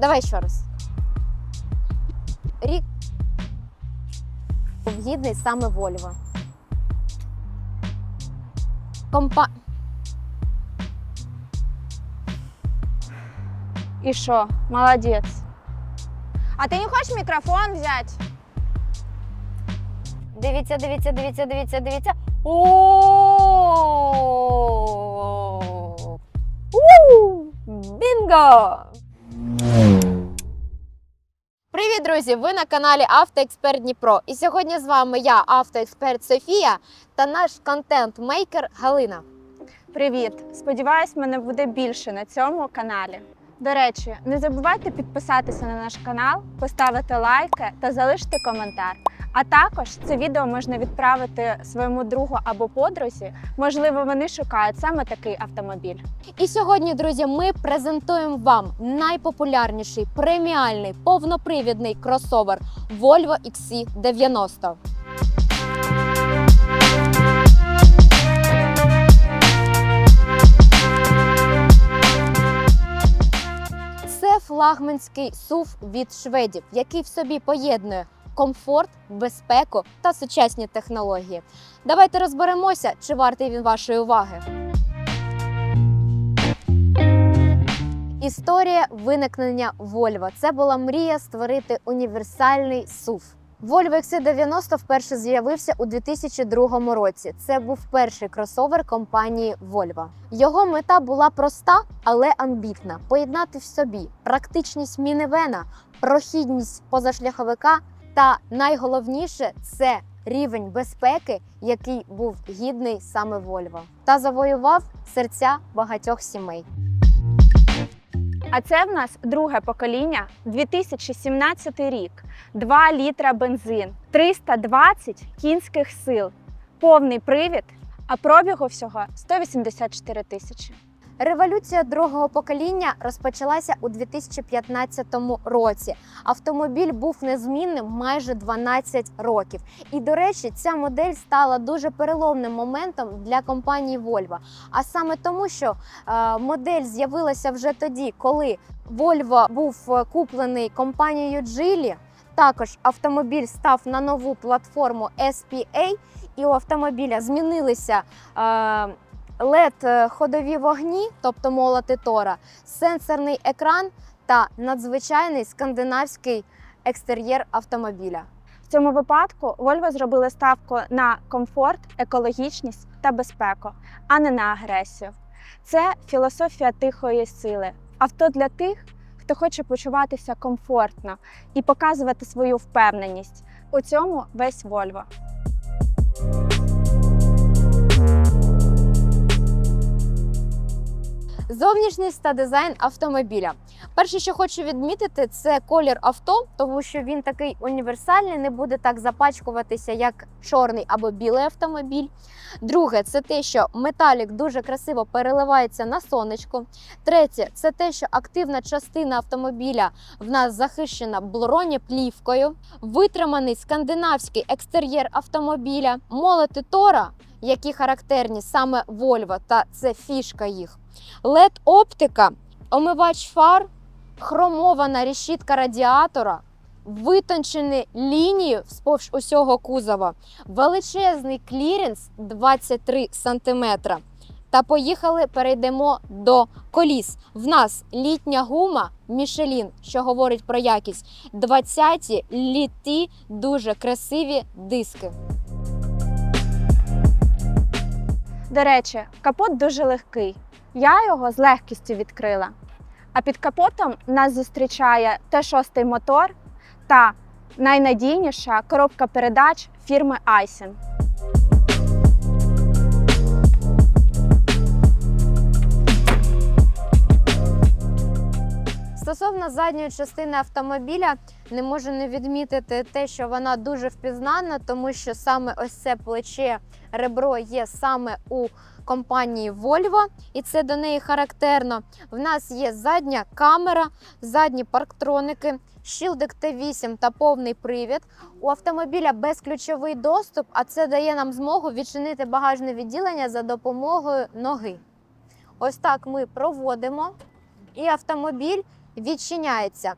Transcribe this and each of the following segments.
Давай ще раз. Рік був гідний саме Вольво. Компа... І що? Молодець. А ти не хочеш мікрофон взяти? Дивіться, дивіться, дивіться, дивіться, дивіться. О! У! Бінго! Друзі! Ви на каналі Автоексперт Дніпро. І сьогодні з вами я, автоексперт Софія, та наш контент-мейкер Галина. Привіт! Сподіваюсь, мене буде більше на цьому каналі. До речі, не забувайте підписатися на наш канал, поставити лайки та залишити коментар. А також це відео можна відправити своєму другу або подрузі. Можливо, вони шукають саме такий автомобіль. І сьогодні, друзі, ми презентуємо вам найпопулярніший преміальний повнопривідний кросовер Volvo XC90. Це флагманський SUV від шведів, який в собі поєднує комфорт, безпеку та сучасні технології. Давайте розберемося, чи вартий він вашої уваги. Історія виникнення Volvo. Це була мрія створити універсальний SUV. Volvo XC90 вперше з'явився у 2002 році. Це був перший кросовер компанії Volvo. Його мета була проста, але амбітна: поєднати в собі практичність мінівена, прохідність позашляховика та найголовніше це рівень безпеки, який був гідний саме Volvo. Та завоював серця багатьох сімей. А це в нас друге покоління, 2017 рік, 2 літра бензин, 320 кінських сил, повний привід, а пробігу всього 184 тисячі. Революція другого покоління розпочалася у 2015 році. Автомобіль був незмінним майже 12 років. І, до речі, ця модель стала дуже переломним моментом для компанії Volvo. А саме тому, що е, модель з'явилася вже тоді, коли Volvo був куплений компанією Geely. Також автомобіль став на нову платформу SPA, і у автомобіля змінилися. Е, led ходові вогні, тобто молоти Тора, сенсорний екран та надзвичайний скандинавський екстер'єр автомобіля. В цьому випадку Volvo зробили ставку на комфорт, екологічність та безпеку, а не на агресію. Це філософія тихої сили. Авто для тих, хто хоче почуватися комфортно і показувати свою впевненість. У цьому весь Volvo. Зовнішність та дизайн автомобіля. Перше, що хочу відмітити, це колір авто, тому що він такий універсальний, не буде так запачкуватися, як чорний або білий автомобіль. Друге, це те, що металік дуже красиво переливається на сонечку. Третє, це те, що активна частина автомобіля в нас захищена бронеплівкою. Витриманий скандинавський екстер'єр автомобіля, молоти Тора, які характерні саме Volvo, та це фішка їх. Led оптика омивач фар, хромована решітка радіатора, витончені лінії вздовж усього кузова, величезний кліренс 23 см. Та поїхали, перейдемо до коліс. В нас літня гума Michelin, що говорить про якість. 20-ті літі дуже красиві диски. До речі, капот дуже легкий. Я його з легкістю відкрила. А під капотом нас зустрічає Т6 мотор та найнадійніша коробка передач фірми Aisin. Стосовно задньої частини автомобіля, не можу не відмітити те, що вона дуже впізнана, тому що саме ось це плече ребро є саме у компанії Volvo, і це до неї характерно. В нас є задня камера, задні парктроники, щілдик Т8 та повний привід. У автомобіля безключовий доступ, а це дає нам змогу відчинити багажне відділення за допомогою ноги. Ось так ми проводимо, і автомобіль відчиняється.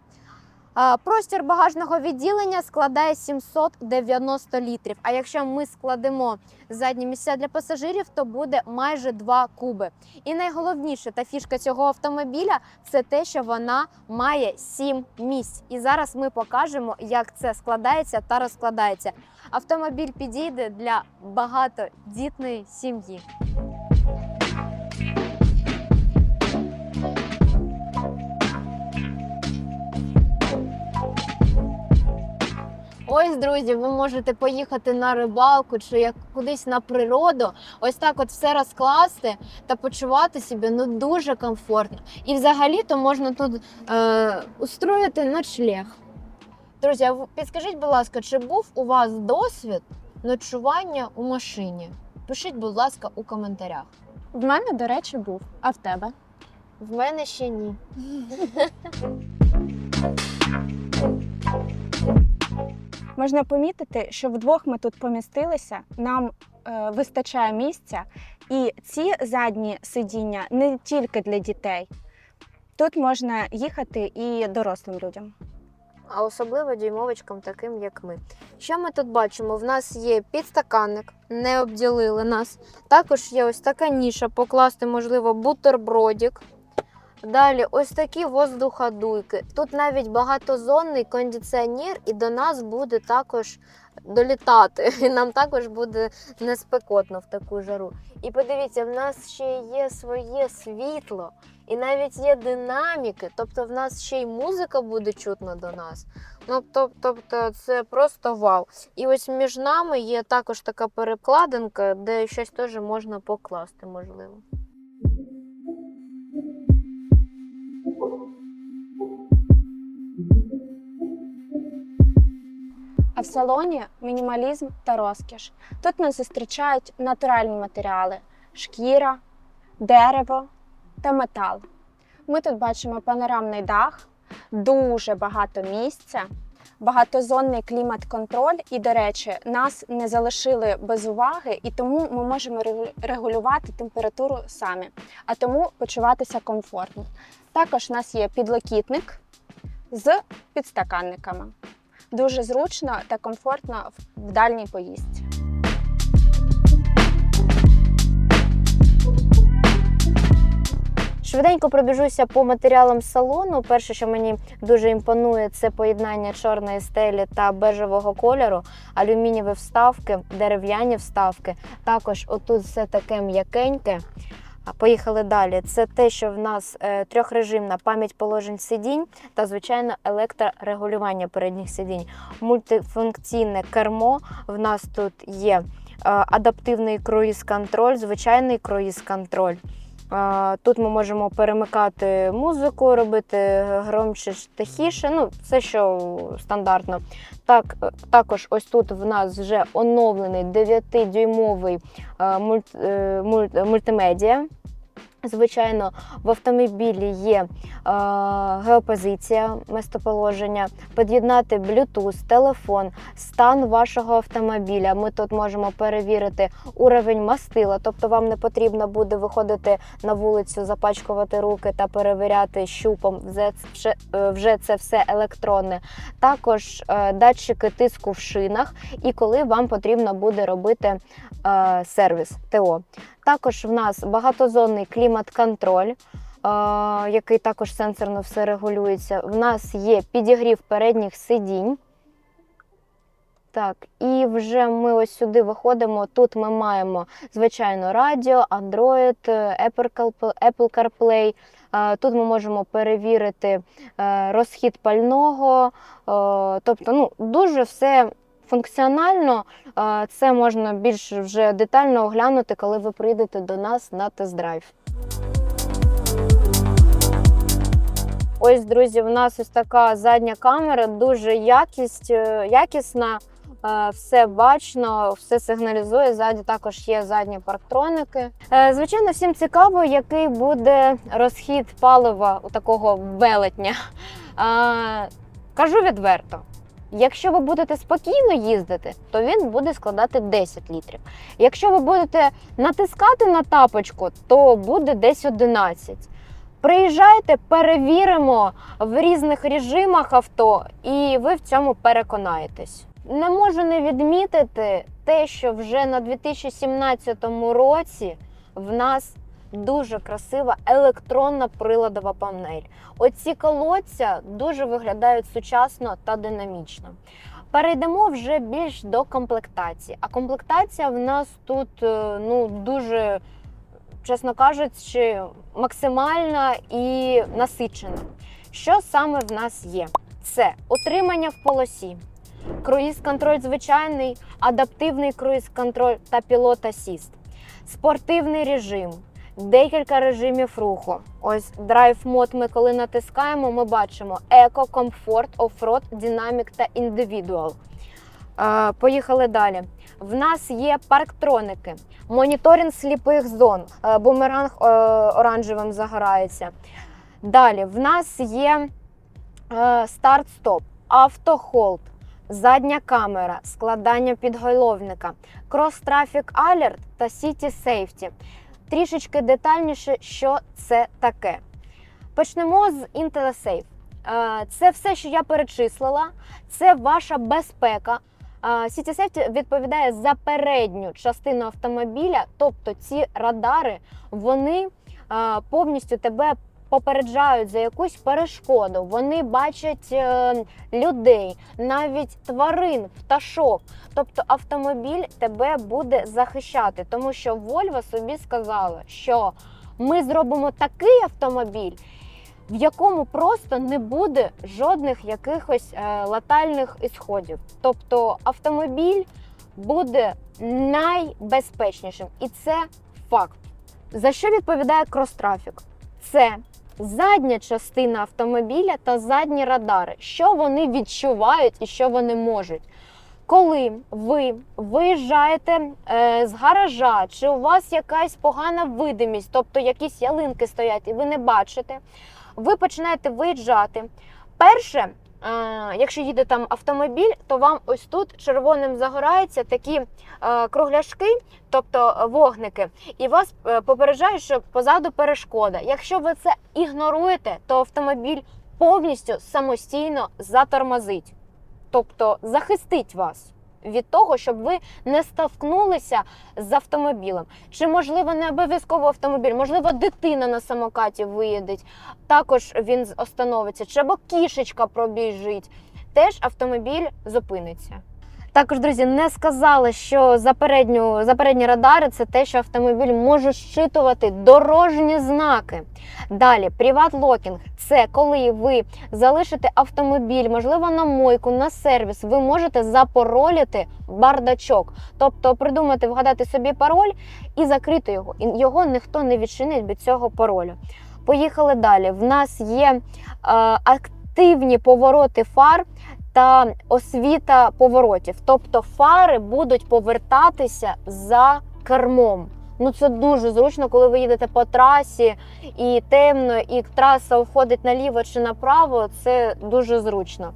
Простір багажного відділення складає 790 літрів. А якщо ми складемо задні місця для пасажирів, то буде майже 2 куби. І найголовніше та фішка цього автомобіля це те, що вона має 7 місць. І зараз ми покажемо, як це складається та розкладається. Автомобіль підійде для багатодітної сім'ї. Ось, друзі, ви можете поїхати на рибалку чи як кудись на природу. Ось так от все розкласти та почувати себе ну дуже комфортно. І взагалі-то можна тут е, устроїти ночлег. Друзі, підскажіть, будь ласка, чи був у вас досвід ночування у машині? Пишіть, будь ласка, у коментарях. В мене, до речі, був. А в тебе? В мене ще ні. Можна помітити, що вдвох ми тут помістилися, нам е, вистачає місця, і ці задні сидіння не тільки для дітей. Тут можна їхати і дорослим людям. а особливо дюймовочкам, таким як ми. Що ми тут бачимо? В нас є підстаканник, не обділили нас. Також є ось така ніша, покласти, можливо, бутербродик. Далі ось такі воздуходуйки. Тут навіть багатозонний кондиціонер, і до нас буде також долітати. І нам також буде не спекотно в таку жару. І подивіться, в нас ще є своє світло, і навіть є динаміки, тобто в нас ще й музика буде чутна до нас. Ну, тобто, це просто вау. І ось між нами є також така перекладинка, де щось теж можна покласти, можливо. А в салоні мінімалізм та розкіш. Тут нас зустрічають натуральні матеріали: шкіра, дерево та метал. Ми тут бачимо панорамний дах, дуже багато місця, багатозонний клімат-контроль. І, до речі, нас не залишили без уваги, і тому ми можемо регулювати температуру самі, а тому почуватися комфортно. Також у нас є підлокітник з підстаканниками. Дуже зручно та комфортно в- дальній поїздці. Швиденько пробіжуся по матеріалам салону. Перше, що мені дуже імпонує, це поєднання чорної стелі та бежевого кольору, алюмінієві вставки, дерев'яні вставки. Також отут все таке м'якеньке. А Поїхали далі. Це те, що в нас е, трьохрежимна пам'ять положень сидінь та, звичайно, електрорегулювання передніх сидінь. Мультифункційне кермо. В нас тут є е, адаптивний круїз-контроль, звичайний круїз-контроль. Тут ми можемо перемикати музику, робити громче тихіше, ну все, що стандартно. Так, е, також ось тут в нас вже оновлений 9-дюймовий е, мульт, е, мульт- мультимедіа. Звичайно, в автомобілі є е, геопозиція местоположення, під'єднати Bluetooth, телефон, стан вашого автомобіля. Ми тут можемо перевірити уровень мастила, тобто вам не потрібно буде виходити на вулицю, запачкувати руки та перевіряти щупом. Вже, е, вже це все електронне. Також е, датчики тиску в шинах, і коли вам потрібно буде робити е, сервіс ТО. Також в нас багатозонний клімат-контроль, е, який також сенсорно все регулюється. В нас є підігрів передніх сидінь. Так, і вже ми ось сюди виходимо. Тут ми маємо, звичайно, радіо, Android, е, Apple CarPlay-. Е, Тут ми можемо перевірити розхід пального. Тобто, ну, дуже все функціонально. Це можна більш вже детально оглянути, коли ви прийдете до нас на тест-драйв. Ось, друзі, в нас ось така задня камера, дуже якість, е, якісна, е, все бачно, все сигналізує. Ззаді також є задні парктроники. Е, Звичайно, всім цікаво, який буде розхід палива у такого велетня. Кажу відверто. Якщо ви будете спокійно їздити, то він буде складати 10 літрів. Якщо ви будете натискати на тапочку, то буде десь 11. Приїжджайте, перевіримо в різних режимах авто, і ви в цьому переконаєтесь. Не можу не відмітити те, що вже на 2017 році в нас дуже красива електронна приладова панель. Оці колодця дуже виглядають сучасно та динамічно. Перейдемо вже більш до комплектації. А комплектація в нас тут е, ну дуже, чесно кажучи, максимальна і насичена. Що саме в нас є? Це утримання в полосі, круїз-контроль звичайний, адаптивний круїз-контроль та пілот асіст, спортивний режим, декілька режимів руху. Ось драйв мод ми коли натискаємо, ми бачимо еко, комфорт, оффроад, динамік та індивідуал. Е, Поїхали далі. В нас є парктроники, моніторинг сліпих зон, е, бумеранг е, оранжевим загорається. Далі в нас є е, старт-стоп, автохолд, задня камера, складання підголовника, крос-трафік алерт та City Safety. Трішечки детальніше, що це таке. Почнемо з IntelliSafe. Е, Це все, що я перечислила, це ваша безпека. Е, City Safety відповідає за передню частину автомобіля, тобто ці радари вони е, повністю тебе попереджають за якусь перешкоду. Вони бачать е, людей, навіть тварин, пташок. Тобто автомобіль тебе буде захищати, тому що Volvo собі сказала, що ми зробимо такий автомобіль, в якому просто не буде жодних якихось е, летальних ісходів. Тобто автомобіль буде найбезпечнішим, і це факт. За що відповідає крос-трафік? Це задня частина автомобіля та задні радари, що вони відчувають і що вони можуть. Коли ви виїжджаєте е, з гаража, чи у вас якась погана видимість, тобто якісь ялинки стоять і ви не бачите, ви починаєте виїжджати. Перше, якщо їде там автомобіль, то вам ось тут червоним загораються такі е, кругляшки, тобто вогники, і вас е, попереджають, що позаду перешкода. Якщо ви це ігноруєте, то автомобіль повністю самостійно затормозить, тобто захистить вас. Від того, щоб ви не ставкнулися з автомобілем. Чи можливо не обов'язково автомобіль, можливо, дитина на самокаті виїдеть, також він остановиться, чи або кішечка пробіжить, теж автомобіль зупиниться. Також, друзі, не сказали, що за передню, радари це те, що автомобіль може щитувати дорожні знаки. Далі, приват-локінг це коли ви залишите автомобіль, можливо, на мойку, на сервіс, ви можете запоролити бардачок, тобто придумати, вгадати собі пароль і закрити його. І його ніхто не відчинить від цього паролю. Поїхали далі. В нас є е, активні повороти фар та освіта поворотів. Тобто фари будуть повертатися за кермом. Ну це дуже зручно, коли ви їдете по трасі і темно, і траса уходить наліво чи направо. Це дуже зручно.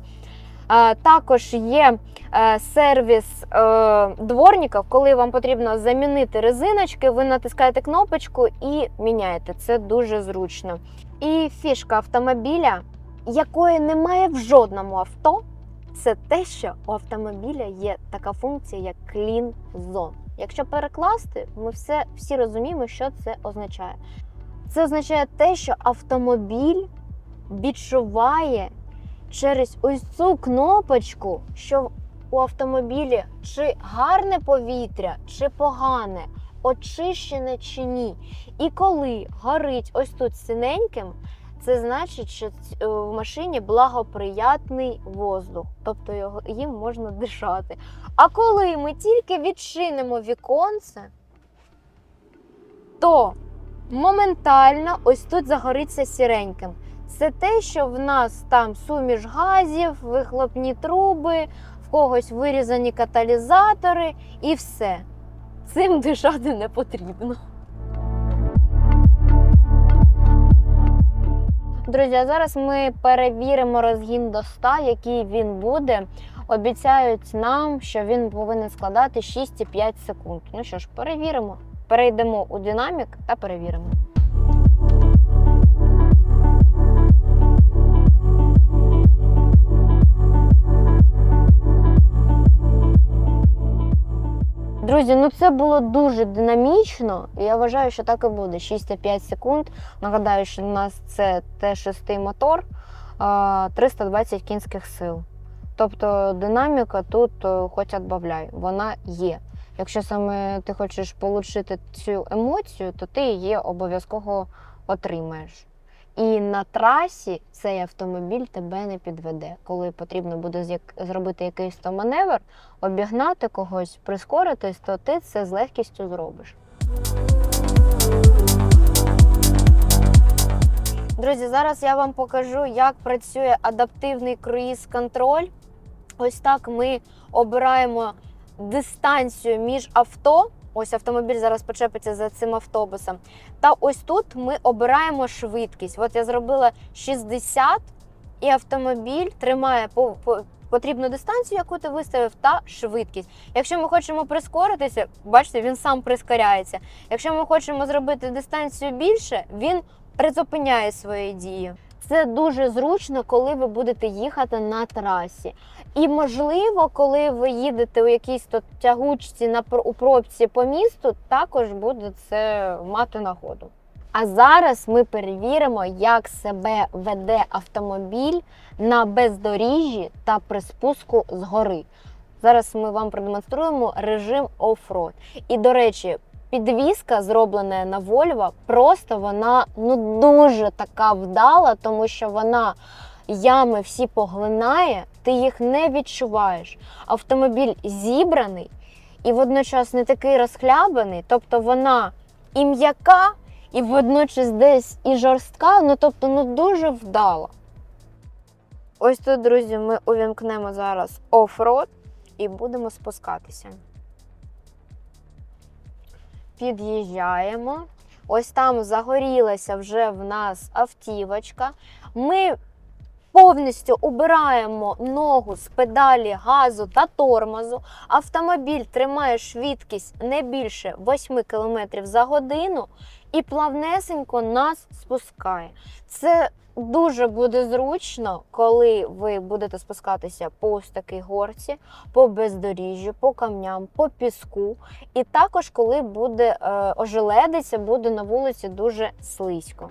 Також є е, сервіс е, дворників, коли вам потрібно замінити резиночки, ви натискаєте кнопочку і міняєте. Це дуже зручно. І фішка автомобіля, якої немає в жодному авто, це те, що у автомобіля є така функція, як Clean Zone. Якщо перекласти, ми все, всі розуміємо, що це означає. Це означає те, що автомобіль відчуває через ось цю кнопочку, що у автомобілі чи гарне повітря, чи погане, очищене чи ні. І коли горить ось тут синеньким, це значить, що е, в машині благоприятний воздух, тобто його їм можна дишати. А коли ми тільки відчинимо віконце, то моментально ось тут загориться сіреньким. Це те, що в нас там суміш газів, вихлопні труби, в когось вирізані каталізатори і все. Цим дишати не потрібно. Друзі, а зараз ми перевіримо розгін до 100, який він буде. Обіцяють нам, що він повинен складати 6,5 секунд. Ну що ж, перевіримо. Перейдемо у динамік та перевіримо. Друзі, ну це було дуже динамічно, і я вважаю, що так і буде. 6,5 секунд. Нагадаю, що у нас це Т6 мотор, 320 кінських сил. Тобто динаміка тут е, хоч відбавляй, вона є. Якщо саме ти хочеш отримати цю емоцію, то ти її обов'язково отримаєш. І на трасі цей автомобіль тебе не підведе. Коли потрібно буде зробити якийсь то маневр, обігнати когось, прискоритись, то ти це з легкістю зробиш. Друзі, зараз я вам покажу, як працює адаптивний круїз-контроль. Ось так ми обираємо дистанцію між авто. Ось автомобіль зараз почепиться за цим автобусом. Та ось тут ми обираємо швидкість. От я зробила 60, і автомобіль тримає по, по, потрібну дистанцію, яку ти виставив, та швидкість. Якщо ми хочемо прискоритися, бачите, він сам прискоряється. Якщо ми хочемо зробити дистанцію більше, він призупиняє свої дії. Це дуже зручно, коли ви будете їхати на трасі. І можливо, коли ви їдете у якійсь то тягучці на у пробці по місту, також буде це мати нагоду. А зараз ми перевіримо, як себе веде автомобіль на бездоріжжі та при спуску з гори. Зараз ми вам продемонструємо режим оффроад. І, до речі, підвізка, зроблена на Volvo, просто вона ну дуже така вдала, тому що вона ями всі поглинає, ти їх не відчуваєш. Автомобіль зібраний і водночас не такий розхлябаний, тобто вона і м'яка, і водночас десь і жорстка, ну тобто ну дуже вдала. Ось тут, друзі, ми увімкнемо зараз оффроад і будемо спускатися. Під'їжджаємо. Ось там загорілася вже в нас автівочка. Ми повністю убираємо ногу з педалі газу та тормозу. Автомобіль тримає швидкість не більше 8 км за годину і плавнесенько нас спускає. Це дуже буде зручно, коли ви будете спускатися по ось такій горці, по бездоріжжю, по камням, по піску. І також, коли буде е, ожеледиця, буде на вулиці дуже слизько.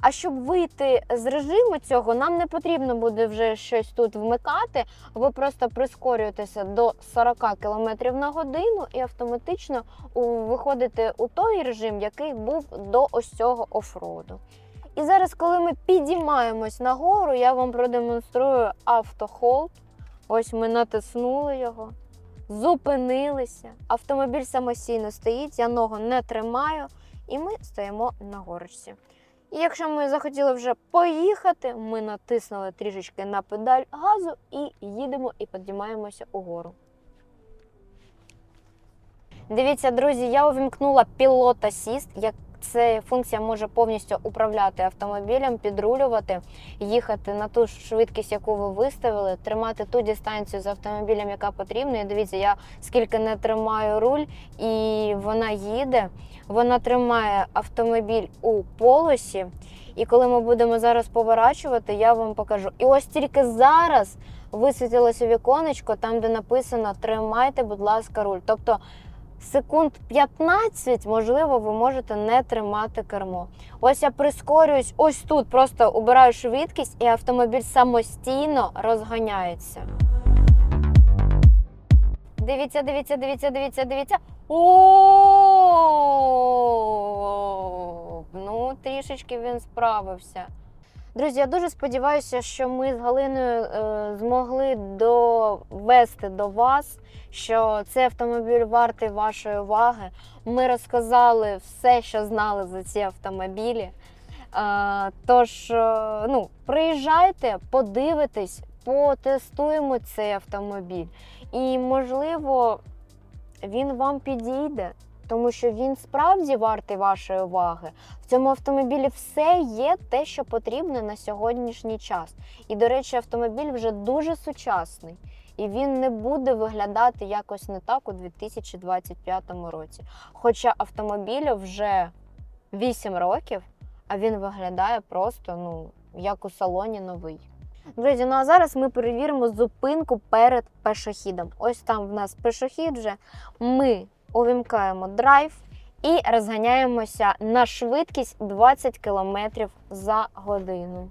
А щоб вийти з режиму цього, нам не потрібно буде вже щось тут вмикати. Ви просто прискорюєтеся до 40 км на годину і автоматично виходите у той режим, який був до ось цього офроду. І зараз, коли ми підіймаємось нагору, я вам продемонструю автохолд. Ось ми натиснули його, зупинилися. Автомобіль самостійно стоїть, я ногу не тримаю, і ми стоїмо на горочці. І якщо ми захотіли вже поїхати, ми натиснули трішечки на педаль газу і їдемо і підіймаємося угору. Дивіться, друзі, я увімкнула пілот асіст. Як ця функція може повністю управляти автомобілем, підрулювати, їхати на ту швидкість, яку ви виставили, тримати ту дистанцію з автомобілем, яка потрібна. І дивіться, я скільки не тримаю руль, і вона їде. Вона тримає автомобіль у полосі. І коли ми будемо зараз поворачувати, я вам покажу. І ось тільки зараз висвітилося віконечко, там, де написано Тримайте, будь ласка, руль. Тобто секунд 15, можливо, ви можете не тримати кермо. Ось я прискорююсь, ось тут просто убираю швидкість, і автомобіль самостійно розганяється. Дивіться, дивіться, дивіться, дивіться, дивіться. О, ну трішечки він справився. Друзі, я дуже сподіваюся, що ми з Галиною е, змогли довести до вас, що цей автомобіль вартий вашої уваги. Ми розказали все, що знали за ці автомобілі. Е, тож, е, ну, приїжджайте, подивитесь, потестуємо цей автомобіль. І, можливо, він вам підійде, тому що він справді вартий вашої уваги. В цьому автомобілі все є те, що потрібно на сьогоднішній час. І, до речі, автомобіль вже дуже сучасний. І він не буде виглядати якось не так у 2025 році. Хоча автомобілю вже 8 років, а він виглядає просто ну, як у салоні новий. Друзі, ну а зараз ми перевіримо зупинку перед пешохідом. Ось там в нас пешохід вже. Ми увімкаємо драйв і розганяємося на швидкість 20 км за годину.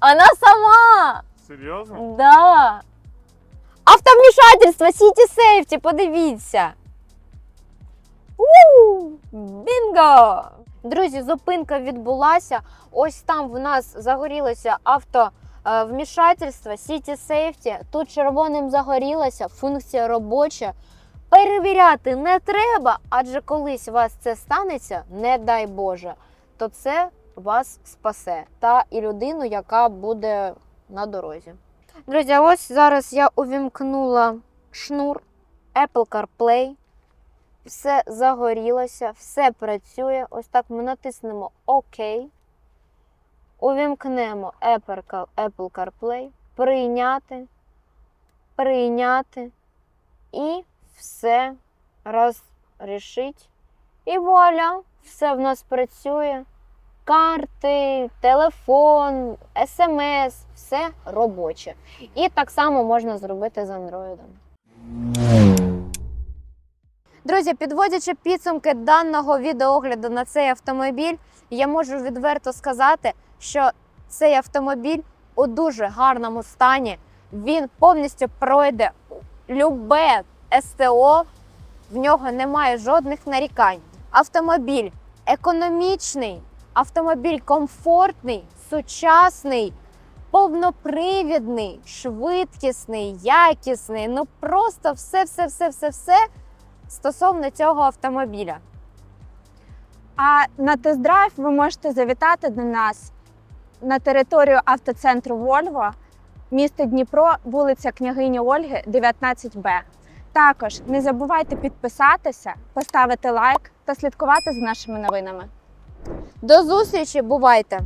Она сама! Серйозно? Да. Автовмішательство City Safety, подивіться. У, Бінго! Друзі, зупинка відбулася. Ось там в нас загорілося автовмішательство City Safety. Тут червоним загорілося, функція робоча. Перевіряти не треба, адже колись у вас це станеться, не дай Боже, то це вас спасе та і людину, яка буде на дорозі. Друзі, ось зараз я увімкнула шнур Apple CarPlay. Все загорілося, все працює. Ось так ми натиснемо ОК. Увімкнемо Apple CarPlay, прийняти, прийняти і все розрішить. І вуаля, все в нас працює. Карти, телефон, смс, все робоче. І так само можна зробити з андроїдом. Друзі, підводячи підсумки даного відеогляду на цей автомобіль, я можу відверто сказати, що цей автомобіль у дуже гарному стані. Він повністю пройде любе СТО, в нього немає жодних нарікань. Автомобіль економічний, автомобіль комфортний, сучасний, повнопривідний, швидкісний, якісний. Ну просто все, все, все, все, все стосовно цього автомобіля. А на тест-драйв ви можете завітати до нас на територію автоцентру Вольво, місто Дніпро, вулиця Княгині Ольги, 19Б. Також не забувайте підписатися, поставити лайк та слідкувати за нашими новинами. До зустрічі, бувайте!